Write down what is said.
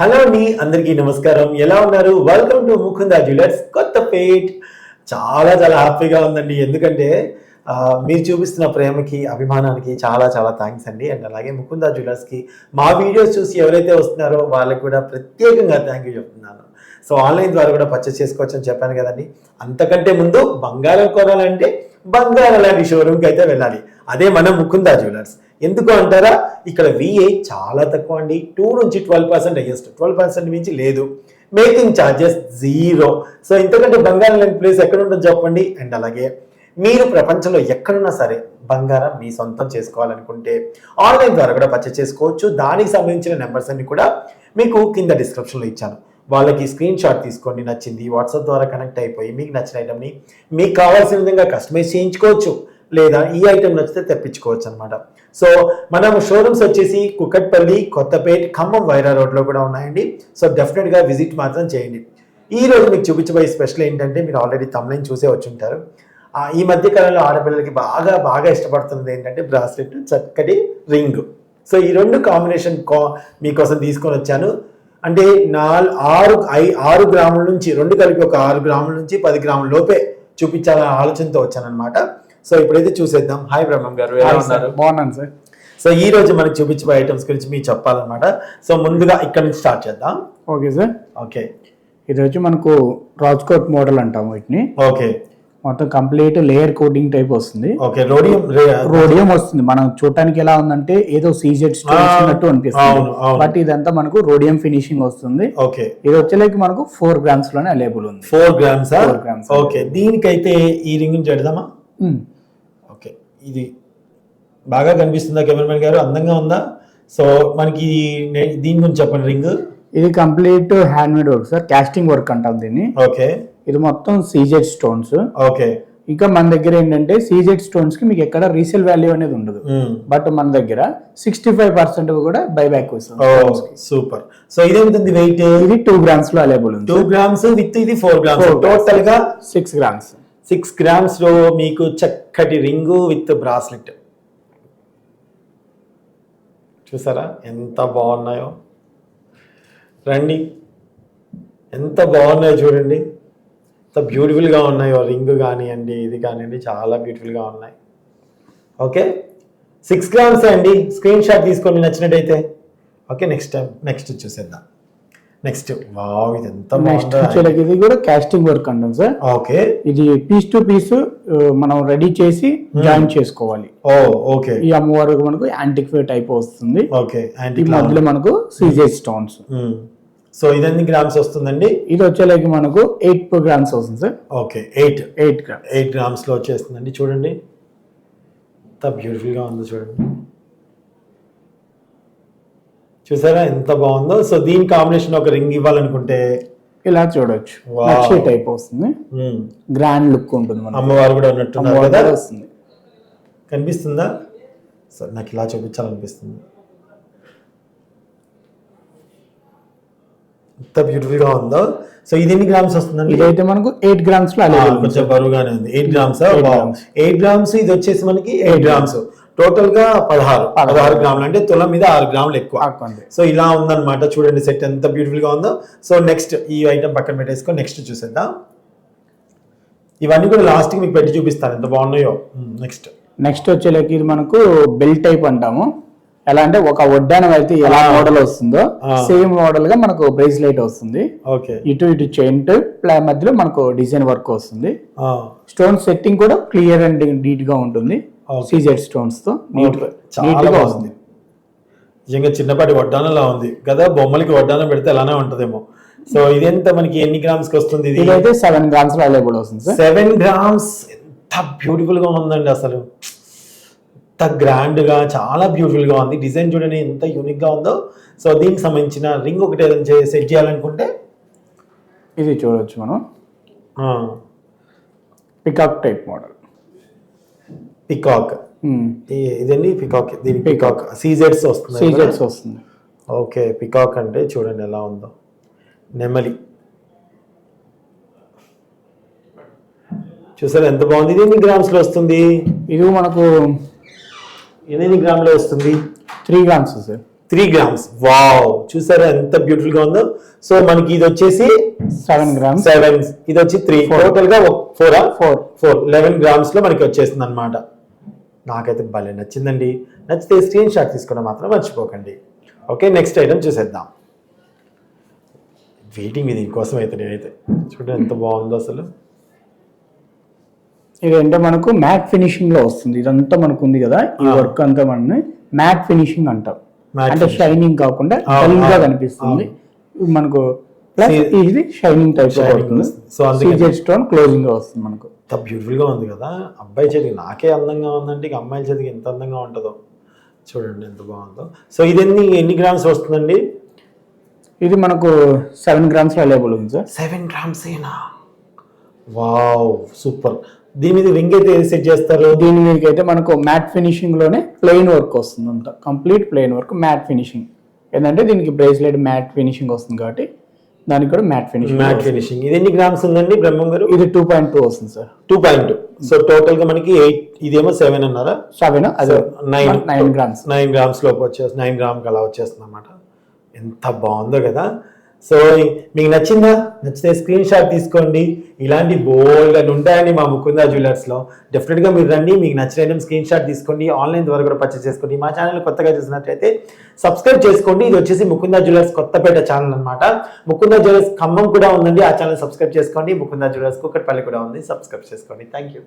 Hello అండి అందరికీ నమస్కారం. ఎలా ఉన్నారు? Welcome to Mukunda jewellers Kothapet చాలా చాలా హ్యాపీగా ఉందండి. ఎందుకంటే మీరు చూపిస్తున్న ప్రేమకి అభిమానానికి చాలా చాలా థ్యాంక్స్ అండి. అండ్ అలాగే ముకుంద జ్యువెలర్స్కి మా వీడియోస్ చూసి ఎవరైతే వస్తున్నారో వాళ్ళకి కూడా ప్రత్యేకంగా థ్యాంక్ యూ చెప్తున్నాను. సో ఆన్లైన్ ద్వారా కూడా పర్చేస్ చేసుకోవచ్చు అని చెప్పాను కదండి. అంతకంటే ముందు బంగారం కొనాలంటే బంగారం లాంటి షోరూమ్కి అయితే వెళ్ళాలి. అదే మన ముకుంద జ్యువెలర్స్ ఎందుకు అంటారా? ఇక్కడ విఏ చాలా తక్కువ అండి. టూ నుంచి twelve percent highest twelve percent మించి లేదు. మేకింగ్ ఛార్జెస్ జీరో సో ఇంతకంటే బంగారం లేని ప్లేస్ ఎక్కడ ఉంటుందో చెప్పండి? అండ్ అలాగే మీరు ప్రపంచంలో ఎక్కడున్నా సరే బంగారం మీ సొంతం చేసుకోవాలనుకుంటే ఆన్లైన్ ద్వారా కూడా పర్చేస్ చేసుకోవచ్చు. దానికి సంబంధించిన నెంబర్స్ అన్ని కూడా మీకు కింద డిస్క్రిప్షన్లో ఇచ్చాను. వాళ్ళకి స్క్రీన్ షాట్ తీసుకోండి. నచ్చింది. వాట్సాప్ ద్వారా కనెక్ట్ అయిపోయి మీకు నచ్చిన ఐటమ్ని మీకు కావాల్సిన విధంగా కస్టమైజ్ చేయించుకోవచ్చు. లేదా ఈ ఐటెం నచ్చితే తెప్పించుకోవచ్చు అనమాట సో మనం షోరూమ్స్ వచ్చేసి కుక్కట్పల్లి కొత్తపేట్ ఖమ్మం వైరా రోడ్లో కూడా ఉన్నాయండి. సో డెఫినెట్గా విజిట్ మాత్రం చేయండి. ఈ రోజు మీకు చూపించబోయే స్పెషల్ ఏంటంటే మీరు ఆల్రెడీ తమిళని చూసే వచ్చి ఉంటారు ఈ మధ్య కాలంలో ఆడపిల్లలకి బాగా బాగా ఇష్టపడుతుంది ఏంటంటే బ్రాస్లెట్ చక్కటి రింగ్ సో ఈ రెండు కాంబినేషన్ కా మీకోసం తీసుకొని వచ్చాను. అంటే నాలుగు ఆరు ఐ ఆరు గ్రాముల నుంచి రెండు కలిపి ఒక ఆరు గ్రాముల నుంచి పది గ్రాముల లోపే చూపించాలనే ఆలోచనతో వచ్చానమాట సో ఇప్పుడైతే చూసేద్దాం. హాయ్ బ్రహ్మం గారు. ఎలా ఉన్నారు? బాగున్నాను సార్ సో ఈ రోజు మనకి చూపించబోయే ఐటమ్స్ గురించి మీకు చెప్పాలన్నమాట. సో ముందుగా ఇక్కడ నుంచి స్టార్ట్ చేద్దాం. ఓకే సార్ ఓకే ఇది వచ్చి మనకు రాజ్కోట్ మోడల్ అంటాము వీటిని. ఓకే మొత్తం కంప్లీట్ లేయర్ కోటింగ్ టైప్ వస్తుంది. ఓకే రోడియం రోడియం వస్తుంది. మనం చూడటానికి ఎలా ఉందంటే ఏదో సీజెడ్ ఉన్నట్టు అనిపిస్తుంది. బట్ ఇదంతా మనకు రోడియం ఫినిషింగ్ వస్తుంది. ఓకే ఇది వచ్చేలాకి మనకు ఫోర్ గ్రామ్స్లోనే అవైలబుల్ ఉంది. Four grams Four grams. Okay దీనికైతే ఈ రింగ్ ఉమ్. ఓకే ఇది బాగా కనిపిస్తుందా కెమెరామెన్ గారు? అందంగా ఉందా? సో మనకి దీని గురించి చెప్పండి రింగ్. ఇది complete hand made work sir casting work అంటాం దీన్ని. ఓకే. ఇది మొత్తం సీజెడ్ స్టోన్స్. ఓకే. ఇంకా మన దగ్గర ఏంటంటే సీజెడ్ స్టోన్స్కి మీకు ఎక్కడ రీసేల్ వాల్యూ అనేది ఉండదు. బట్ మన దగ్గర సిక్స్టీ ఫైవ్ పర్సెంట్ కూడా బైబ్యాక్ వస్తుంది సూపర్. సో ఇదేమిటి వెయిట్? ఇది టూ గ్రామ్స్లో అవైలబుల్ ఉంది టూ గ్రామ్స్ విత్ ఇది ఫోర్ గ్రామ్స్. టోటల్గా సిక్స్ గ్రామ్స్. సిక్స్ గ్రామ్స్లో మీకు చక్కటి రింగు విత్ బ్రాస్లెట్. చూసారా? ఎంత బాగున్నాయో. రండి. ఎంత బాగున్నాయో చూడండి. ఎంత బ్యూటిఫుల్గా ఉన్నాయో రింగ్ కానివ్వండి ఇది కానివ్వండి చాలా బ్యూటిఫుల్గా ఉన్నాయి. ఓకే? సిక్స్ గ్రామ్స్ అండి. స్క్రీన్ షాట్ తీసుకోండి నచ్చినట్టయితే. ఓకే నెక్స్ట్ టైం నెక్స్ట్ చూసేద్దాం. నెక్స్ట్ వావ్ ఇది ఎంత నెక్స్ట్ వచ్చేలకి ఇది కూడా కాస్టింగ్ వర్క్ అంటాం సార్. ఓకే. ఇది పీస్ టు పీస్ మనం రెడీ చేసి జాయిన్ చేసుకోవాలి. Oh okay. ఈ అమ్మవారు మనకు యాంటిక్ టైప్ వస్తుంది. ఓకే ఈ మధ్యలో మనకు సీజెడ్ స్టోన్స్ సో ఇది ఎన్ని గ్రామ్స్ వస్తుందండి? ఇది వచ్చేలకి మనకు ఎయిట్ గ్రామ్స్ వస్తుంది sir. Okay eight eight grams eight గ్రామ్స్లో వచ్చేస్తుందండి. చూడండి. ఎంత బ్యూటిఫుల్గా ఉందో చూడండి. చూసారా? ఎంత బాగుందో. సో దీని కాంబినేషన్ ఒక రింగ్ ఇవ్వాలనుకుంటే ఇలా చూడొచ్చు. నక్షి టైప్ వస్తుంది. గ్రాండ్ లుక్ ఉంటుంది మనకు. అమ్మవారు కూడా ఉన్నట్టున్నారు అమ్మవారు కదా? కూడా వస్తుంది. కనిపిస్తుందా? సో నాకు ఇలా చూపించాలనిపిస్తుంది. ఎంత బ్యూటిఫుల్గా ఉందో. సో ఇది ఎన్ని గ్రామ్స్ వస్తుందండి? ఇదైతే మనకు ఎయిట్ గ్రామ్స్లో కొంచెం బరువుగానే ఉంది. Eight grams. ఎయిట్ గ్రామ్స్ ఇది వచ్చేసి మనకి ఎయిట్ గ్రామ్స్ టోటల్గా పదహారు. పదహారు. గ్రాములు అంటే తులం మీద ఆరు గ్రాములు ఎక్కువ. సో ఇలా ఉందన్నమాట. చూడండి సెట్ ఎంత బ్యూటిఫుల్గా ఉందో. సో నెక్స్ట్ ఈ ఐటమ్ పక్కన పెట్టేసుకో. నెక్స్ట్ చూసేద్దాం. ఇవన్నీ కూడా లాస్ట్కి మీకు పెట్టి చూపిస్తాను. ఎంత బాగున్నాయో. నెక్స్ట్ నెక్స్ట్ వచ్చేలకి ఇది మనకు బెల్ టైప్ అంటాము. ఎలా అంటే ఒక వడ్డానం అయితే ఎలా. మోడల్ వస్తుందో. సేమ్ మోడల్గా మనకు బ్రేస్లెట్ వస్తుంది. ఇటు ఇటు చైన్ మధ్యలో మనకు డిజైన్ వర్క్ వస్తుంది. స్టోన్ సెట్టింగ్ కూడా క్లియర్ అండ్ నీట్గా ఉంటుంది. సీజెడ్ స్టోన్స్తో నీట్ చాలా వస్తుంది. నిజంగా చిన్నపాటి వడ్డానంలా ఉంది. కదా బొమ్మలకి వడ్డానం పెడితే అలానే ఉంటదేమో. సో ఇదెంత మనకి ఎన్ని గ్రామ్స్కి వస్తుంది ఇది? ఇదైతే సెవెన్ గ్రామ్స్ అవైలబుల్ వస్తుంది సెవెన్ గ్రామ్స్ ఎంత బ్యూటిఫుల్గా ఉందండి అసలు. ఎంత గ్రాండ్గా చాలా బ్యూటిఫుల్గా ఉంది. డిజైన్ చూడండి ఎంత యూనిక్గా ఉందో. సో దీనికి సంబంధించిన రింగ్ ఒకటి ఏదైనా సెట్ చేయాలనుకుంటే. ఇది చూడొచ్చు మనం. పికాక్ టైప్ మోడల్ పికాక్ ఇదండి పికాక్ దీని పికాక్ సీజెడ్స్ వస్తుంది సీజెడ్స్ వస్తుంది. ఓకే పికాక్ అంటే చూడండి ఎలా ఉందో. నెమలి. చూసారా ఎంత బాగుంది? ఇది ఎన్ని గ్రామ్స్లో వస్తుంది? ఇది మనకు ఎన్ని గ్రాములో వస్తుంది? Three grams sir three grams wow చూసారా ఎంత బ్యూటిఫుల్గా ఉందో? సో మనకి ఇది వచ్చేసి సెవెన్ గ్రామ్స్ సెవెన్ ఇది వచ్చి త్రీ టోటల్గా ఫోరా Four. ఫోర్ లెవెన్ గ్రామ్స్లో మనకి వచ్చేస్తుంది అనమాట నాకైతే భలే నచ్చిందండి. నచ్చితే స్క్రీన్ షాట్ తీసుకోవడం మాత్రం మర్చిపోకండి. ఓకే నెక్స్ట్ ఐటమ్ చూసేద్దాం. వెయిటింగ్ ఇది కోసం అయితే నేనైతే. చూడండి ఎంత బాగుందో అసలు. ఇది అంటే మనకు మ్యాట్ ఫినిషింగ్లో వస్తుంది. ఇదంతా మనకు ఉంది కదా ఈ. వర్క్ అంతా మన మ్యాట్ ఫినిషింగ్ అంటాం. అంటే. షైనింగ్ కాకుండా డల్గా కనిపిస్తుంది. మనకు ఇది షైనింగ్ టైప్లో అందుకని- సీజెడ్ స్టోన్ క్లోజింగ్గా వస్తుంది మనకు. ఎంత బ్యూటిఫుల్గా ఉంది కదా అబ్బాయి చేతికి నాకే అందంగా ఉందంటే ఇక అమ్మాయిల చేతికి ఎంత అందంగా ఉంటుందో. చూడండి ఎంత బాగుందో. సో ఇది ఎన్ని ఎన్ని గ్రామ్స్ వస్తుందండి? ఇది మనకు సెవెన్ గ్రామ్స్ అవైలబుల్ ఉంది సార్ సెవెన్ గ్రామ్స్ ఏనా? వావ్ సూపర్ దీని మీద రింగ్ అయితే సెట్ చేస్తారు? దీని మీదకి అయితే మనకు మ్యాట్ ఫినిషింగ్లోనే ప్లెయిన్ వర్క్ వస్తుంది అంత complete plain work matte finishing ఏంటంటే దీనికి బ్రేస్లెట్ మ్యాట్ ఫినిషింగ్ వస్తుంది కాబట్టి దానికి కూడా మ్యాట్ ఫినిషింగ్ మ్యాట్ ఫినిషింగ్ ఇది ఎన్ని గ్రామ్స్ ఉందండి బ్రహ్మం గారు? ఇది టూ పాయింట్ టూ వస్తుంది సార్ టూ పాయింట్ సో టోటల్గా మనకి ఎయిట్ ఇదేమో సెవెన్ అన్నారా? సెవెన్ అదే. Nine nine grams nine grams లోపు వచ్చేసి నైన్ గ్రామ్ అలా వచ్చేస్తుంది అనమాట ఎంత బాగుందో కదా. సో మీకు నచ్చిందా? నచ్చితే స్క్రీన్ షాట్ తీసుకోండి. ఇలాంటి బోల్డ్గా అని ఉంటాయని మా ముకుందా జ్యువెలర్స్లో డెఫినెట్గా మీరు రండి. మీకు నచ్చిన ఐటమ్ స్క్రీన్ షాట్ తీసుకోండి. ఆన్లైన్ ద్వారా కూడా పర్చేస్ చేసుకోండి. మా ఛానల్ కొత్తగా చూసినట్లయితే సబ్స్క్రైబ్ చేసుకోండి. ఇది వచ్చేసి ముకుందా జ్యువెలర్స్ కొత్తపేట ఛానల్ అనమాట ముకుందా జ్యువెలర్స్ ఖమ్మం కూడా ఉందండి. ఆ ఛానల్ సబ్స్క్రైబ్ చేసుకోండి. ముకుందా జ్యువెలర్స్ కుక్కట్పల్లి కూడా ఉంది. సబ్స్క్రైబ్ చేసుకోండి. Thank you